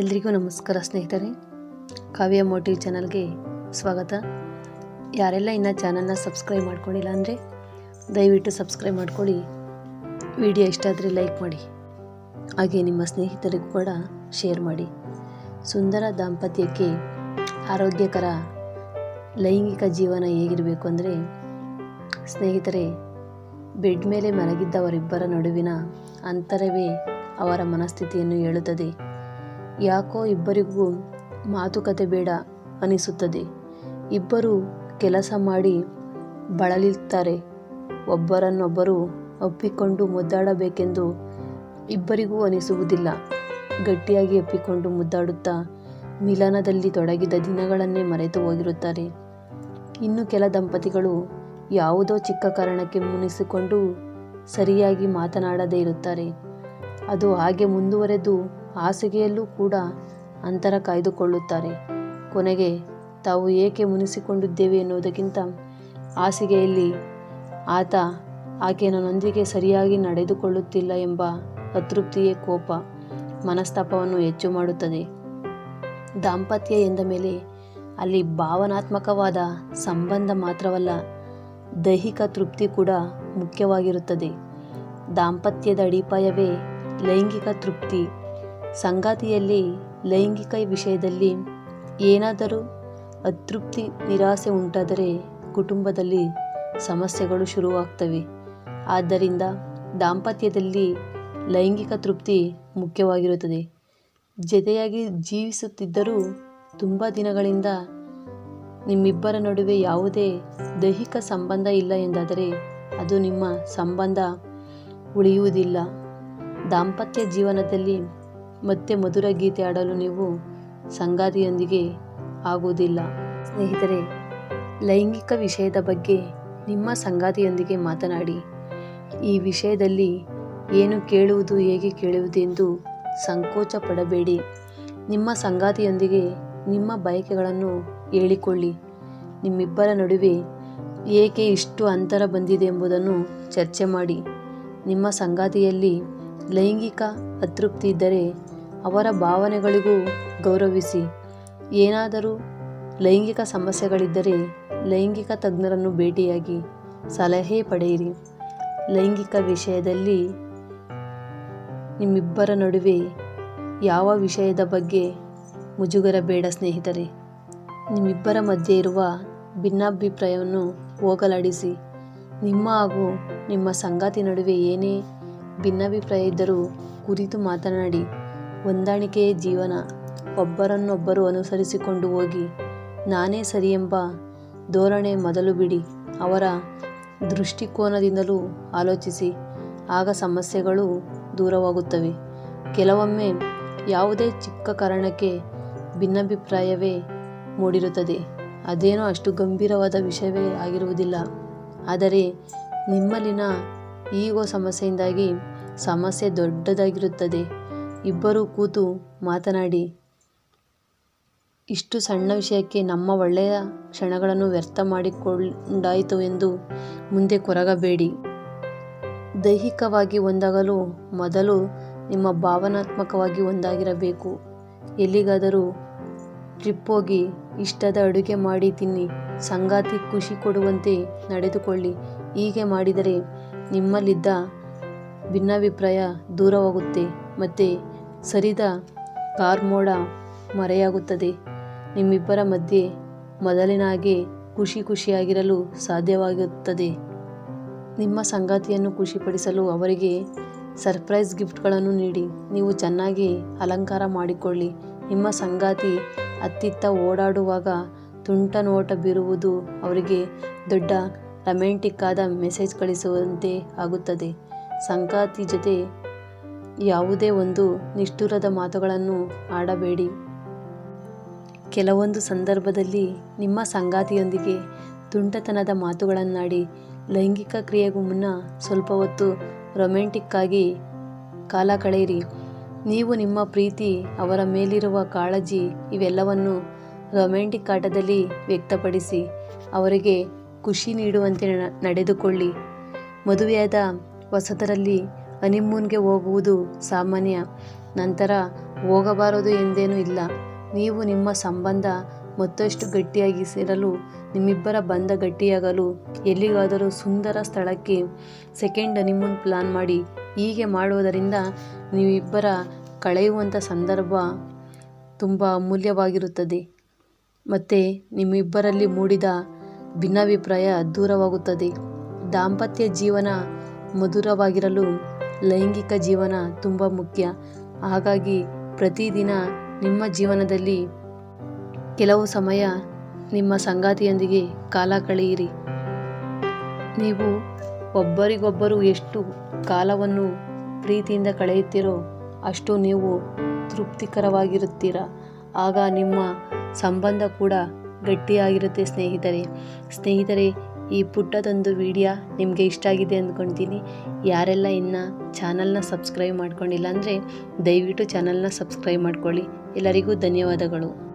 ಎಲ್ರಿಗೂ ನಮಸ್ಕಾರ ಸ್ನೇಹಿತರೆ. ಕಾವ್ಯ ಮೋಟಿವ್ ಚಾನಲ್ಗೆ ಸ್ವಾಗತ. ಯಾರೆಲ್ಲ ಇನ್ನು ಚಾನಲ್ನ ಸಬ್ಸ್ಕ್ರೈಬ್ ಮಾಡ್ಕೊಂಡಿಲ್ಲ ಅಂದರೆ ದಯವಿಟ್ಟು ಸಬ್ಸ್ಕ್ರೈಬ್ ಮಾಡ್ಕೊಳ್ಳಿ. ವಿಡಿಯೋ ಇಷ್ಟ ಆದರೆ ಲೈಕ್ ಮಾಡಿ. ಹಾಗೆ ನಿಮ್ಮ ಸ್ನೇಹಿತರಿಗೂ ಕೂಡ ಶೇರ್ ಮಾಡಿ. ಸುಂದರ ದಾಂಪತ್ಯಕ್ಕೆ ಆರೋಗ್ಯಕರ ಲೈಂಗಿಕ ಜೀವನ ಹೇಗಿರಬೇಕು ಅಂದರೆ ಸ್ನೇಹಿತರೆ, ಬೆಡ್ ಮೇಲೆ ಮಲಗಿದ್ದವರಿಬ್ಬರ ನಡುವಿನ ಅಂತರವೇ ಅವರ ಮನಸ್ಥಿತಿಯನ್ನು ಹೇಳುತ್ತದೆ. ಯಾಕೋ ಇಬ್ಬರಿಗೂ ಮಾತುಕತೆ ಬೇಡ ಅನಿಸುತ್ತದೆ. ಇಬ್ಬರು ಕೆಲಸ ಮಾಡಿ ಬಳಲಿರ್ತಾರೆ. ಒಬ್ಬರನ್ನೊಬ್ಬರು ಒಪ್ಪಿಕೊಂಡು ಮುದ್ದಾಡಬೇಕೆಂದು ಇಬ್ಬರಿಗೂ ಅನಿಸುವುದಿಲ್ಲ. ಗಟ್ಟಿಯಾಗಿ ಒಪ್ಪಿಕೊಂಡು ಮುದ್ದಾಡುತ್ತಾ ಮಿಲನದಲ್ಲಿ ತೊಡಗಿದ ದಿನಗಳನ್ನೇ ಮರೆತು ಹೋಗಿರುತ್ತಾರೆ. ಇನ್ನು ಕೆಲ ದಂಪತಿಗಳು ಯಾವುದೋ ಚಿಕ್ಕ ಕಾರಣಕ್ಕೆ ಮುನಿಸಿಕೊಂಡು ಸರಿಯಾಗಿ ಮಾತನಾಡದೇ ಇರುತ್ತಾರೆ. ಅದು ಹಾಗೆ ಮುಂದುವರೆದು ಹಾಸಿಗೆಯಲ್ಲೂ ಕೂಡ ಅಂತರ ಕಾಯ್ದುಕೊಳ್ಳುತ್ತಾರೆ. ಕೊನೆಗೆ ತಾವು ಏಕೆ ಮುನಿಸಿಕೊಂಡಿದ್ದೇವೆ ಎನ್ನುವುದಕ್ಕಿಂತ ಹಾಸಿಗೆಯಲ್ಲಿ ಆತ ಆಕೆ ನನ್ನೊಂದಿಗೆ ಸರಿಯಾಗಿ ನಡೆದುಕೊಳ್ಳುತ್ತಿಲ್ಲ ಎಂಬ ಅತೃಪ್ತಿಯೇ ಕೋಪ, ಮನಸ್ತಾಪವನ್ನು ಹೆಚ್ಚು ಮಾಡುತ್ತದೆ. ದಾಂಪತ್ಯ ಎಂದ ಮೇಲೆ ಅಲ್ಲಿ ಭಾವನಾತ್ಮಕವಾದ ಸಂಬಂಧ ಮಾತ್ರವಲ್ಲ, ದೈಹಿಕ ತೃಪ್ತಿ ಕೂಡ ಮುಖ್ಯವಾಗಿರುತ್ತದೆ. ದಾಂಪತ್ಯದ ಅಡಿಪಾಯವೇ ಲೈಂಗಿಕ ತೃಪ್ತಿ. ಸಂಗಾತಿಯಲ್ಲಿ ಲೈಂಗಿಕ ವಿಷಯದಲ್ಲಿ ಏನಾದರೂ ಅತೃಪ್ತಿ, ನಿರಾಸೆ ಉಂಟಾದರೆ ಕುಟುಂಬದಲ್ಲಿ ಸಮಸ್ಯೆಗಳು ಶುರುವಾಗ್ತವೆ. ಆದ್ದರಿಂದ ದಾಂಪತ್ಯದಲ್ಲಿ ಲೈಂಗಿಕ ತೃಪ್ತಿ ಮುಖ್ಯವಾಗಿರುತ್ತದೆ. ಜತೆಯಾಗಿ ಜೀವಿಸುತ್ತಿದ್ದರೂ ತುಂಬ ದಿನಗಳಿಂದ ನಿಮ್ಮಿಬ್ಬರ ನಡುವೆ ಯಾವುದೇ ದೈಹಿಕ ಸಂಬಂಧ ಇಲ್ಲ ಎಂದಾದರೆ ಅದು ನಿಮ್ಮ ಸಂಬಂಧ ಉಳಿಯುವುದಿಲ್ಲ. ದಾಂಪತ್ಯ ಜೀವನದಲ್ಲಿ ಮತ್ತೆ ಮಧುರ ಗೀತೆ ಆಡಲು ನೀವು ಸಂಗಾತಿಯೊಂದಿಗೆ ಆಗುವುದಿಲ್ಲ. ಸ್ನೇಹಿತರೆ, ಲೈಂಗಿಕ ವಿಷಯದ ಬಗ್ಗೆ ನಿಮ್ಮ ಸಂಗಾತಿಯೊಂದಿಗೆ ಮಾತನಾಡಿ. ಈ ವಿಷಯದಲ್ಲಿ ಏನು ಕೇಳುವುದು, ಹೇಗೆ ಕೇಳುವುದೆಂದು ಸಂಕೋಚ ಪಡಬೇಡಿ ನಿಮ್ಮ ಸಂಗಾತಿಯೊಂದಿಗೆ ನಿಮ್ಮ ಬಯಕೆಗಳನ್ನು ಹೇಳಿಕೊಳ್ಳಿ. ನಿಮ್ಮಿಬ್ಬರ ನಡುವೆ ಏಕೆ ಇಷ್ಟು ಅಂತರ ಬಂದಿದೆ ಎಂಬುದನ್ನು ಚರ್ಚೆ ಮಾಡಿ. ನಿಮ್ಮ ಸಂಗಾತಿಯಲ್ಲಿ ಲೈಂಗಿಕ ಅತೃಪ್ತಿ ಇದ್ದರೆ ಅವರ ಭಾವನೆಗಳಿಗೂ ಗೌರವಿಸಿ. ಏನಾದರೂ ಲೈಂಗಿಕ ಸಮಸ್ಯೆಗಳಿದ್ದರೆ ಲೈಂಗಿಕ ತಜ್ಞರನ್ನು ಭೇಟಿಯಾಗಿ ಸಲಹೆ ಪಡೆಯಿರಿ. ಲೈಂಗಿಕ ವಿಷಯದಲ್ಲಿ ನಿಮ್ಮಿಬ್ಬರ ನಡುವೆ ಯಾವ ವಿಷಯದ ಬಗ್ಗೆ ಮುಜುಗರ ಬೇಡ ಸ್ನೇಹಿತರೆ. ನಿಮ್ಮಿಬ್ಬರ ಮಧ್ಯೆ ಇರುವ ಭಿನ್ನಾಭಿಪ್ರಾಯವನ್ನು ಹೋಗಲಾಡಿಸಿ. ನಿಮ್ಮ ಹಾಗೂ ನಿಮ್ಮ ಸಂಗಾತಿ ನಡುವೆ ಏನೇ ಭಿನ್ನಾಭಿಪ್ರಾಯ ಇದ್ದರೂ ಕುರಿತು ಮಾತನಾಡಿ ಹೊಂದಾಣಿಕೆಯ ಜೀವನ ಒಬ್ಬರನ್ನೊಬ್ಬರು ಅನುಸರಿಸಿಕೊಂಡು ಹೋಗಿ ನಾನೇ ಸರಿ ಎಂಬ ಧೋರಣೆ ಮೊದಲು ಬಿಡಿ, ಅವರ ದೃಷ್ಟಿಕೋನದಿಂದಲೂ ಆಲೋಚಿಸಿ, ಆಗ ಸಮಸ್ಯೆಗಳು ದೂರವಾಗುತ್ತವೆ. ಕೆಲವೊಮ್ಮೆ ಯಾವುದೇ ಚಿಕ್ಕ ಕಾರಣಕ್ಕೆ ಭಿನ್ನಾಭಿಪ್ರಾಯವೇ ಮೂಡಿರುತ್ತದೆ. ಅದೇನೋ ಅಷ್ಟು ಗಂಭೀರವಾದ ವಿಷಯವೇ ಆಗಿರುವುದಿಲ್ಲ. ಆದರೆ ನಿಮ್ಮಲ್ಲಿನ ಈಗೋ ಸಮಸ್ಯೆಯಿಂದಾಗಿ ಸಮಸ್ಯೆ ದೊಡ್ಡದಾಗಿರುತ್ತದೆ. ಇಬ್ಬರೂ ಕೂತು ಮಾತನಾಡಿ, ಇಷ್ಟು ಸಣ್ಣ ವಿಷಯಕ್ಕೆ ನಮ್ಮ ಒಳ್ಳೆಯ ಕ್ಷಣಗಳನ್ನು ವ್ಯರ್ಥ ಮಾಡಿಕೊಂಡಾಯಿತು ಎಂದು ಮುಂದೆ ಕೊರಗಬೇಡಿ. ದೈಹಿಕವಾಗಿ ಒಂದಾಗಲು ಮೊದಲು ನಿಮ್ಮ ಭಾವನಾತ್ಮಕವಾಗಿ ಒಂದಾಗಿರಬೇಕು. ಎಲ್ಲಿಗಾದರೂ ಟ್ರಿಪ್ ಹೋಗಿ ಇಷ್ಟದ ಅಡುಗೆ ಮಾಡಿ ತಿನ್ನಿ, ಸಂಗಾತಿ ಖುಷಿ ಕೊಡುವಂತೆ ನಡೆದುಕೊಳ್ಳಿ. ಹೀಗೆ ಮಾಡಿದರೆ ನಿಮ್ಮಲ್ಲಿದ್ದ ಭಿನ್ನಾಭಿಪ್ರಾಯ ದೂರವಾಗುತ್ತೆ ಮತ್ತು ಸರಿದ ಕಾರ್ಮೋಡ ಮರೆಯಾಗುತ್ತದೆ. ನಿಮ್ಮಿಬ್ಬರ ಮಧ್ಯೆ ಮೊದಲಿನ ಹಾಗೆ ಖುಷಿ ಖುಷಿಯಾಗಿರಲು ಸಾಧ್ಯವಾಗುತ್ತದೆ. ನಿಮ್ಮ ಸಂಗಾತಿಯನ್ನು ಖುಷಿಪಡಿಸಲು ಅವರಿಗೆ ಸರ್ಪ್ರೈಸ್ ಗಿಫ್ಟ್ಗಳನ್ನು ನೀಡಿ. ನೀವು ಚೆನ್ನಾಗಿ ಅಲಂಕಾರ ಮಾಡಿಕೊಳ್ಳಿ. ನಿಮ್ಮ ಸಂಗಾತಿ ಅತ್ತಿತ್ತ ಓಡಾಡುವಾಗ ತುಂಟ ನೋಟ ಬೀರುವುದು ಅವರಿಗೆ ದೊಡ್ಡ ರೊಮ್ಯಾಂಟಿಕ್ ಆದ ಮೆಸೇಜ್ ಕಳಿಸುವಂತೆ ಆಗುತ್ತದೆ. ಸಂಗಾತಿ ಜೊತೆ ಯಾವುದೇ ಒಂದು ನಿಷ್ಠುರದ ಮಾತುಗಳನ್ನು ಆಡಬೇಡಿ. ಕೆಲವೊಂದು ಸಂದರ್ಭದಲ್ಲಿ ನಿಮ್ಮ ಸಂಗಾತಿಯೊಂದಿಗೆ ತುಂಟತನದ ಮಾತುಗಳನ್ನಾಡಿ ಲೈಂಗಿಕ ಕ್ರಿಯೆಗೂ ಮುನ್ನ ಸ್ವಲ್ಪ ಹೊತ್ತು ರೊಮ್ಯಾಂಟಿಕ್ ಆಗಿ ಕಾಲ ಕಳೆಯಿರಿ. ನೀವು ನಿಮ್ಮ ಪ್ರೀತಿ, ಅವರ ಮೇಲಿರುವ ಕಾಳಜಿ ಇವೆಲ್ಲವನ್ನು ರೊಮ್ಯಾಂಟಿಕ್ ಆಟದಲ್ಲಿ ವ್ಯಕ್ತಪಡಿಸಿ ಅವರಿಗೆ ಖುಷಿ ನೀಡುವಂತೆ ನಡೆದುಕೊಳ್ಳಿ. ಮದುವೆಯಾದ ಹೊಸದರಲ್ಲಿ ಹನಿಮೂನ್ಗೆ ಹೋಗುವುದು ಸಾಮಾನ್ಯ. ನಂತರ ಹೋಗಬಾರದು ಎಂದೇನೂ ಇಲ್ಲ. ನೀವು ನಿಮ್ಮ ಸಂಬಂಧ ಮತ್ತಷ್ಟು ಗಟ್ಟಿಯಾಗಿ ಸೇರಲು ನಿಮ್ಮಿಬ್ಬರ ಬಂಧ ಗಟ್ಟಿಯಾಗಲು, ಎಲ್ಲಿಗಾದರೂ ಸುಂದರ ಸ್ಥಳಕ್ಕೆ ಸೆಕೆಂಡ್ ಹನಿಮೂನ್ ಪ್ಲಾನ್ ಮಾಡಿ. ಹೀಗೆ ಮಾಡುವುದರಿಂದ ನೀವಿಬ್ಬರ ಕಳೆಯುವಂಥ ಸಂದರ್ಭ ತುಂಬ ಅಮೂಲ್ಯವಾಗಿರುತ್ತದೆ. ಮತ್ತು ನಿಮ್ಮಿಬ್ಬರಲ್ಲಿ ಮೂಡಿದ ಭಿನ್ನಾಭಿಪ್ರಾಯ ದೂರವಾಗುತ್ತದೆ. ದಾಂಪತ್ಯ ಜೀವನ ಮಧುರವಾಗಿರಲು ಲೈಂಗಿಕ ಜೀವನ ತುಂಬ ಮುಖ್ಯ. ಹಾಗಾಗಿ ಪ್ರತಿದಿನ ನಿಮ್ಮ ಜೀವನದಲ್ಲಿ ಕೆಲವು ಸಮಯ ನಿಮ್ಮ ಸಂಗಾತಿಯೊಂದಿಗೆ ಕಾಲ ಕಳೆಯಿರಿ. ನೀವು ಒಬ್ಬರಿಗೊಬ್ಬರು ಎಷ್ಟು ಕಾಲವನ್ನು ಪ್ರೀತಿಯಿಂದ ಕಳೆಯುತ್ತೀರೋ ಅಷ್ಟು ನೀವು ತೃಪ್ತಿಕರವಾಗಿರುತ್ತೀರ. ಆಗ ನಿಮ್ಮ ಸಂಬಂಧ ಕೂಡ ಗಟ್ಟಿಯಾಗಿರುತ್ತೆ ಸ್ನೇಹಿತರೆ. ಸ್ನೇಹಿತರೆ, ಈ ಪುಟ್ಟದೊಂದು ವಿಡಿಯೋ ನಿಮಗೆ ಇಷ್ಟ ಆಗಿದೆ ಅಂದ್ಕೊಳ್ತೀನಿ ಯಾರೆಲ್ಲ ಇನ್ನು ಚಾನಲ್ನ ಸಬ್ಸ್ಕ್ರೈಬ್ ಮಾಡ್ಕೊಂಡಿಲ್ಲ ಅಂದರೆ ದಯವಿಟ್ಟು ಚಾನಲ್ನ ಸಬ್ಸ್ಕ್ರೈಬ್ ಮಾಡ್ಕೊಳ್ಳಿ. ಎಲ್ಲರಿಗೂ ಧನ್ಯವಾದಗಳು.